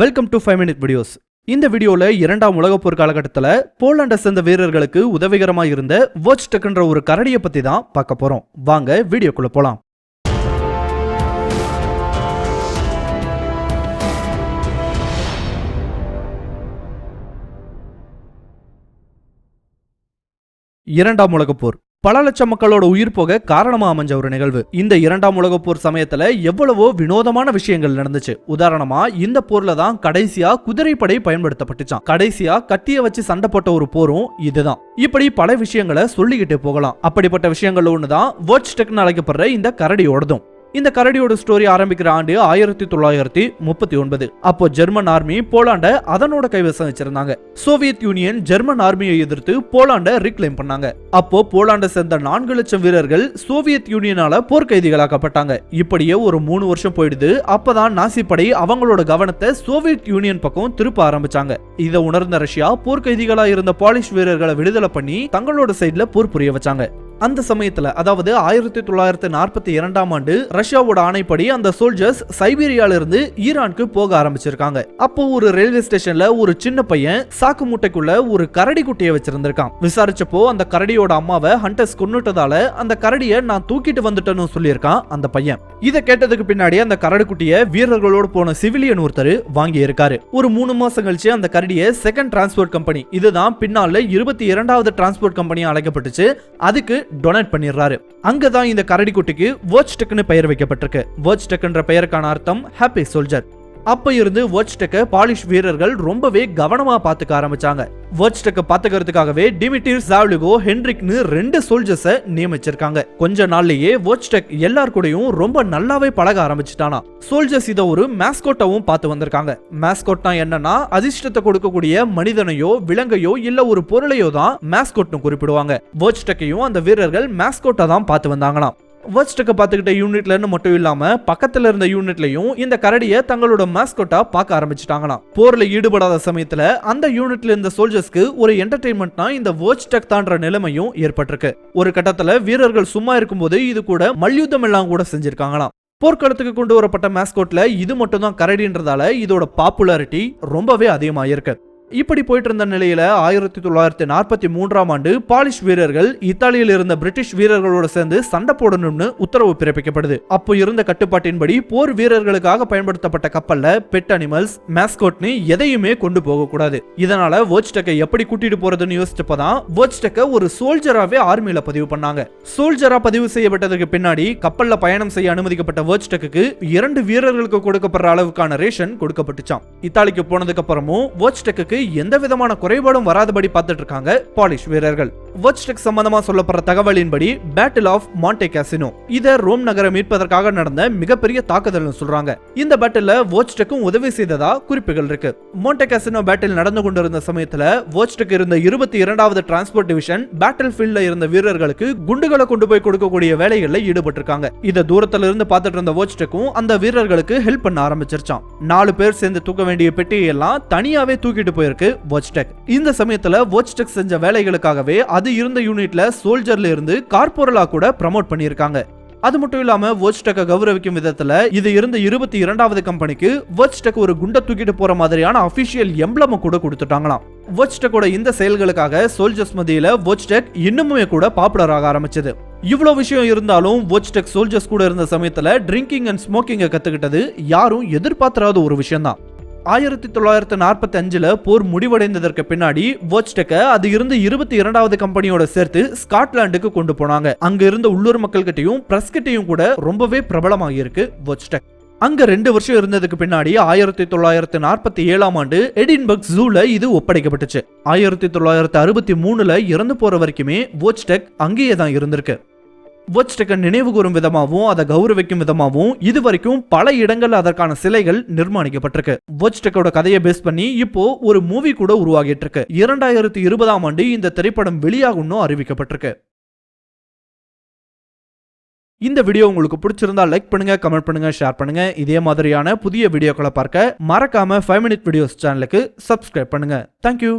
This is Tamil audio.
Welcome to five minute videos இந்த வீடியோவில் இரண்டாம் உலகப் போர் காலகட்டத்தில் போலாண்டை சேர்ந்த வீரர்களுக்கு உதவிகரமாக இருந்த வோச்டெக்ன்ற ஒரு கரடியை பற்றி தான் பார்க்க போகிறோம் வாங்க வீடியோக்குள்ளே போகலாம் இரண்டாம் உலகப் போர். பல லட்சம் மக்களோட உயிர் போக காரணமா அமைஞ்ச ஒரு நிகழ்வு. இந்த இரண்டாம் உலக போர் சமயத்துல எவ்வளவோ வினோதமான விஷயங்கள் நடந்துச்சு. உதாரணமா இந்த போர்ல தான் கடைசியா குதிரைப்படை பயன்படுத்தப்பட்டுச்சான் கடைசியா கத்திய வச்சு சண்டை போட்ட ஒரு போரும் இதுதான். இப்படி பல விஷயங்களை சொல்லிக்கிட்டே போகலாம். அப்படிப்பட்ட விஷயங்கள் ஒண்ணுதான் வேர்ட்ஸ் டெக்னு அழைக்கப்படுற இந்த கரடியோடதும். இந்த கரடியோட ஸ்டோரி ஆரம்பிக்கிற ஆண்டு ஆயிரத்தி தொள்ளாயிரத்தி முப்பத்தி ஒன்பது. அப்போ ஜெர்மன் ஆர்மி போலாண்ட அதனோட கைவசம் வச்சிருந்தாங்க. சோவியத் யூனியன் ஜெர்மன் ஆர்மியை எதிர்த்து போலாண்ட ரீக்ளைம் பண்ணாங்க. அப்போ போலாண்டை சேர்ந்த நான்கு லட்சம் வீரர்கள் சோவியத் யூனியனால போர்க்கைதிகளாக்கப்பட்டாங்க. இப்படியே ஒரு மூணு வருஷம் போயிடுது. அப்பதான் நாசி படை அவங்களோட கவனத்தை சோவியத் யூனியன் பக்கம் திருப்ப ஆரம்பிச்சாங்க. இதை உணர்ந்த ரஷ்யா போர்க்கைதிகளா இருந்த பாலிஷ் வீரர்களை விடுதலை பண்ணி தங்களோட சைட்ல போர் புரிய வச்சாங்க. அந்த சமயத்துல அதாவது ஆயிரத்தி தொள்ளாயிரத்தி நாற்பத்தி இரண்டாம் ஆண்டு ரஷ்யாவோட ஆணைப்படி அந்த சோல்ஜர்ஸ் சைபீரியால இருந்து ஈரானுக்கு போக ஆரம்பிச்சிருக்காங்க. அப்போ ஒரு ரயில்வே ஸ்டேஷன்ல ஒரு சின்ன பையன் சாக்கு மூட்டைக்குள்ள ஒரு கரடி குட்டியை வச்சிருந்திருக்கான். விசாரிச்சப்போ அந்த கரடியோட அம்மாவை ஹண்டர்ஸ் கொன்னுட்டதால அந்த கரடியை நான் தூக்கிட்டு வந்துட்டேன்னு சொல்லியிருக்கான் அந்த பையன். இதை கேட்டதுக்கு பின்னாடி அந்த கரடி குட்டியை வீரர்களோடு போன சிவிலியன் ஒருத்தர் வாங்கி இருக்காரு. ஒரு மூணு மாசம் கழிச்சு அந்த கரடியை செகண்ட் டிரான்ஸ்போர்ட் கம்பெனி இதுதான் பின்னால இருபத்தி இரண்டாவது டிரான்ஸ்போர்ட் கம்பெனியா அழைக்கப்பட்டுச்சு. அதுக்கு டொனேட் பண்ணிடுறாரு அங்கதான் இந்த கரடிக்குட்டிக்கு வேர்ச் டெக்குன்னு பெயர் வைக்கப்பட்டிருக்கு. வேர்ச் டெக்குன்ற பெயருக்கான அர்த்தம் ஹாப்பி சோல்ஜர் அப்ப இருந்து வேர்ச் பாலிஷ் வீரர்கள் ரொம்பவே கவனமா பாத்துக்க ஆரம்பிச்சாங்க. வேர்ச் டெக்க பாத்துக்கிறதுக்காகவே டிமிட்டிர் சாவ்லிகோ ஹென்ரிக்னு ரெண்டு சோல்ஜர்ஸை நியமிச்சிருக்காங்க. கொஞ்ச நாள்லயே வேர்ச் எல்லார் கூடயும் ரொம்ப நல்லாவே பழக ஆரம்பிச்சிட்டானா. சோல்ஜர்ஸ் இதை ஒரு மேஸ்கோட்டாவும் பார்த்து வந்திருக்காங்க. மேஸ்கோட்னா என்னன்னா அதிர்ஷ்டத்தை கொடுக்கக்கூடிய மனிதனையோ விலங்கையோ இல்ல ஒரு பொருளையோ தான் மேஸ்கோட்னு குறிப்பிடுவாங்க. வேர்ச் அந்த வீரர்கள் மேஸ்கோட்டா தான் பார்த்து வந்தாங்களாம். வேர்ஸ்டக்க பார்த்துக்கிட்ட யூனிட்லன்னு மட்டும் இல்லாமல் பக்கத்தில் இருந்த யூனிட்லையும் இந்த கரடியை தங்களோட மாஸ்கோட்டா பார்க்க ஆரம்பிச்சிட்டாங்களாம். போரில் ஈடுபடாத சமயத்தில் அந்த யூனிட்ல இருந்த சோல்ஜர்ஸ்க்கு ஒரு என்டர்டைன்மெண்ட்னா இந்த வேர்ஸ்டக் தான்ற நிலைமையும் ஏற்பட்டிருக்கு. ஒரு கட்டத்தில் வீரர்கள் சும்மா இருக்கும்போது இது கூட மல்யுத்தம் எல்லாம் கூட செஞ்சிருக்காங்களாம். போர்க்களத்துக்கு கொண்டு வரப்பட்ட மேஸ்கோட்ல இது மட்டும் தான் கரடின்றதால இதோட பாப்புலாரிட்டி ரொம்பவே அதிகமாயிருக்கு. இப்படி போயிட்டு இருந்த நிலையில ஆயிரத்தி தொள்ளாயிரத்தி நாற்பத்தி மூன்றாம் ஆண்டு பாலிஷ் வீரர்கள் இத்தாலியில் இருந்த பிரிட்டிஷ் வீரர்களோட சேர்ந்து சண்டை போடணும்னு உத்தரவு பிறப்பிக்கப்படுது. அப்போ இருந்த கட்டுப்பாட்டின்படி போர் வீரர்களுக்காக பயன்படுத்தப்பட்ட கப்பல்ல பெட் அனிமல்ஸ் மேஸ்கோட்னு எதையுமே கொண்டு போகக்கூடாது இதனால வோச்டெக்கை எப்படி கூட்டிட்டு போறதுன்னு யோசிச்சப்பதான் வோச்டெக்கை ஒரு சோல்ஜராவே ஆர்மியில பதிவு பண்ணாங்க. சோல்ஜரா பதிவு செய்யப்பட்டதற்கு பின்னாடி கப்பல்ல பயணம் செய்ய அனுமதிக்கப்பட்ட வோச்டெக்கு இரண்டு வீரர்களுக்கு கொடுக்கப்படுற அளவுக்கான ரேஷன் கொடுக்கப்பட்டுச்சாம். இத்தாலிக்கு போனதுக்கு அப்புறமும் வோச்டெக்கு எந்த விதமான குறைபாடும் வராதபடி பார்த்துட்டு இருக்காங்க பாலிஷ் வீரர்கள். வர்ச்டெக் சம்பந்தமா சொல்லப்படுற தகவலின்படி பேட்டில் ஆஃப் மாண்டே கேசினோ இதை ரோம் நகரை மீட்பதற்காக நடந்த மிகப்பெரிய தாக்குதல்னு சொல்றாங்க. இந்த பேட்டில் வோச்டெக்கும் உதவி செய்ததா குறிப்புகள் இருக்கு. மாண்டே கேசினோ பேட்டில் நடந்து கொண்டிருந்த சமயத்துல வோச்டெக் இருந்த இருபத்தி இரண்டாவது டிரான்ஸ்போர்ட் டிவிஷன் பேட்டில் ஃபீல்ட்ல இருந்த வீரர்களுக்கு குண்டுகளை கொண்டு போய் கொடுக்கக்கூடிய வேலைகளில் ஈடுபட்டிருக்காங்க. இதை தூரத்துல இருந்து பார்த்துட்டு இருந்த வோச்டெக்கும் அந்த வீரர்களுக்கு ஹெல்ப் பண்ண ஆரம்பிச்சிருச்சான் நாலு பேர் சேர்ந்து தூக்க வேண்டிய பெட்டியை எல்லாம் தனியாவே தூக்கிட்டு போயிருக்கு வோச்டெக் இந்த சமயத்துல வோச்டெக் செஞ்ச வேலைகளுக்காகவே அது இருந்த யூனிட்ல சோல்ஜர்ல இருந்து கார்போரலா கூட ப்ரமோட் பண்ணியிருக்காங்க. அது மட்டும் இல்லாம வோச்டெக்கை கௌரவிக்கும் விதத்துல இது இருந்த இருபத்தி இரண்டாவது கம்பெனிக்கு வோச்டெக் ஒரு குண்டை தூக்கிட்டு போற மாதிரியான அபிஷியல் எம்ப்ளம கூட கொடுத்துட்டாங்களாம். வோச்டெக்கோட இந்த செயல்களுக்காக சோல்ஜர்ஸ் மத்தியில வர்ச்டெக் இன்னுமே கூட பாப்புலர் ஆக ஆரம்பிச்சது. இவ்வளவு விஷயம் இருந்தாலும் வர்ச்டெக் சோல்ஜர்ஸ் கூட இருந்த சமயத்துல ட்ரிங்கிங் அண்ட் ஸ்மோக்கிங்கை கத்துக்கிட்டது யாரும் எதிர்பார்த்தராத ஒரு விஷயம் தான் ஆயிரத்தி தொள்ளாயிரத்தி நாற்பத்தி அஞ்சுல போர் முடிவடைந்ததற்கு பின்னாடி வோச்டெக்க அது இருந்து இருபத்தி இரண்டாவது கம்பெனியோட சேர்த்து ஸ்காட்லாண்டுக்கு கொண்டு போனாங்க. அங்க இருந்த உள்ளூர் மக்கள் கிட்டையும் பிரஸ் கிட்டையும் கூட ரொம்பவே பிரபலமாக இருக்கு வோச்டெக் அங்க ரெண்டு வருஷம் இருந்ததுக்கு பின்னாடி ஆயிரத்தி தொள்ளாயிரத்தி நாற்பத்தி ஏழாம் ஆண்டு எடின்பர்க் ஜூல இது ஒப்படைக்கப்பட்டுச்சு. ஆயிரத்தி தொள்ளாயிரத்தி அறுபத்தி மூணுல இறந்து போற வரைக்குமே வோச்டெக் அங்கேயே தான் இருந்திருக்கு. வோச்டெக்கை நினைவு கூறும் விதமாகவும் அதை கௌரவிக்கும் விதமாகவும் இது வரைக்கும் பல இடங்கள்ல அதற்கான சிலைகள் நிர்மாணிக்கப்பட்டிருக்கு. வோச்டெக்கோட கதையை பேஸ் பண்ணி இப்போ ஒரு மூவி கூட உருவாகிட்டு இருக்கு இரண்டாயிரத்தி இருபதாம் ஆண்டு இந்த திரைப்படம் வெளியாகும்னு அறிவிக்கப்பட்டிருக்கு. இந்த வீடியோ உங்களுக்கு பிடிச்சிருந்தா லைக் பண்ணுங்க கமெண்ட் பண்ணுங்க ஷேர் பண்ணுங்க. இதே மாதிரியான புதிய வீடியோக்களை பார்க்க மறக்காம ஃபைவ் மினிட் வீடியோஸ் சேனலுக்கு சப்ஸ்கிரைப் பண்ணுங்க. Thank you